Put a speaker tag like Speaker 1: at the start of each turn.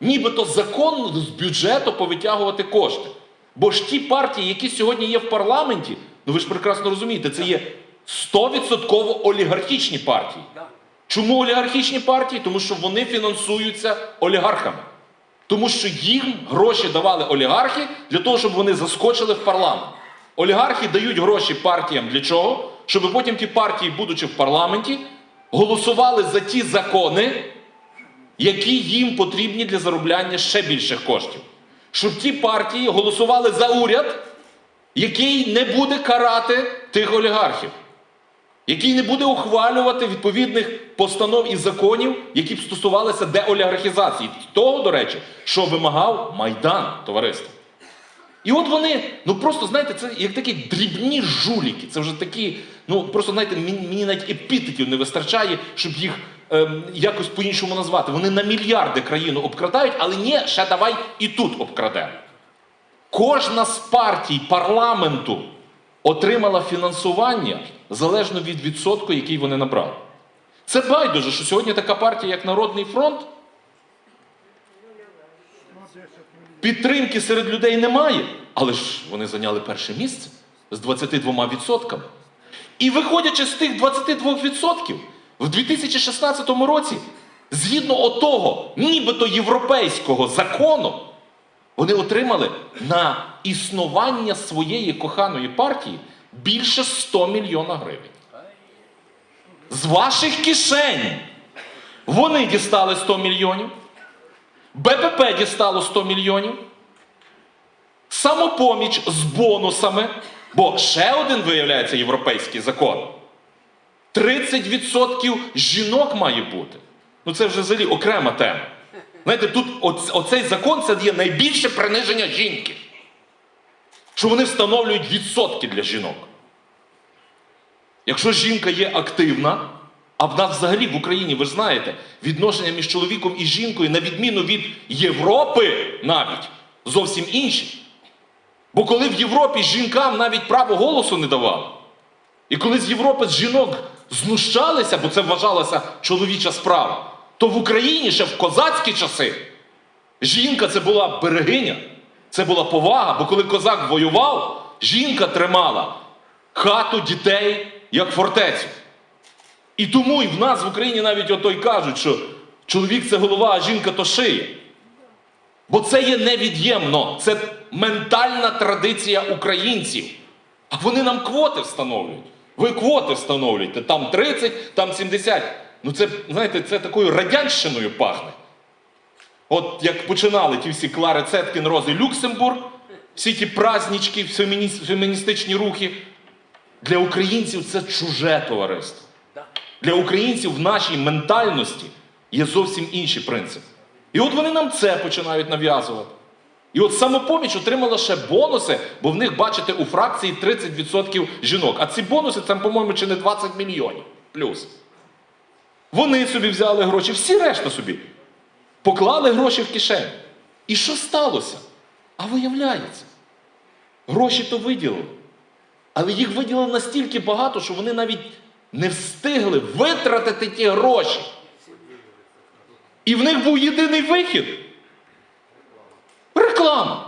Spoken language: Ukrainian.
Speaker 1: нібито законно з бюджету повитягувати кошти. Бо ж ті партії, які сьогодні є в парламенті, ну ви ж прекрасно розумієте, це є 100% олігархічні партії. Чому олігархічні партії? Тому що вони фінансуються олігархами. Тому що їм гроші давали олігархи для того, щоб вони заскочили в парламент. Олігархи дають гроші партіям для чого? Щоб потім ті партії, будучи в парламенті, голосували за ті закони, які їм потрібні для заробляння ще більших коштів. Щоб ті партії голосували за уряд, який не буде карати тих олігархів, який не буде ухвалювати відповідних постанов і законів, які б стосувалися деолігархізації. Того, до речі, що вимагав Майдан товариство. І от вони, ну просто знаєте, це як такі дрібні жуліки. Це вже такі, ну просто знаєте, мені, навіть епітетів не вистачає, щоб їх ем, якось по-іншому назвати. Вони на мільярди країну обкрадають, але ні, ще давай і тут обкрадемо. Кожна з партій парламенту отримала фінансування залежно від відсотку, який вони набрали. Це байдуже, що сьогодні така партія, як Народний фронт, підтримки серед людей немає, але ж вони зайняли перше місце з 22%. І виходячи з тих 22%, в 2016 році, згідно отого, нібито європейського закону, вони отримали на існування своєї коханої партії більше 100 мільйона гривень. З ваших кишень вони дістали 100 мільйонів, БПП дістало 100 мільйонів, самопоміч з бонусами, бо ще один виявляється європейський закон. 30% жінок має бути. Ну це вже взагалі окрема тема. Знаєте, тут оц- оцей закон це є найбільше приниження жінки. Що вони встановлюють відсотки для жінок. Якщо жінка є активна, а в нас взагалі в Україні, ви ж знаєте, відношення між чоловіком і жінкою, на відміну від Європи навіть, зовсім інші. Бо коли в Європі жінкам навіть право голосу не давали, і коли з Європи з жінок знущалися, бо це вважалася чоловіча справа, то в Україні ще в козацькі часи жінка це була берегиня, це була повага, бо коли козак воював, жінка тримала хату дітей як фортецю. І тому і в нас в Україні навіть ото й кажуть, що чоловік це голова, а жінка то шия. Бо це є невід'ємно, це ментальна традиція українців. А вони нам квоти встановлюють. Ви квоти встановлюєте, там 30, там 70. Ну це, знаєте, це такою радянщиною пахне. От як починали ті всі Клари Цеткін, Рози Люксембург, всі ті празднички, феміні- феміністичні рухи. Для українців це чуже товариство. Для українців в нашій ментальності є зовсім інші принципи. І от вони нам це починають нав'язувати. І от самопоміч отримала ще бонуси, бо в них, бачите, у фракції 30% жінок. А ці бонуси там, по-моєму, чи не 20 мільйонів плюс. Вони собі взяли гроші, всі решта собі. Поклали гроші в кишеню. І що сталося? А виявляється, гроші то виділили. Але їх виділили настільки багато, що вони навіть не встигли витратити ті гроші. І в них був єдиний вихід. Реклама.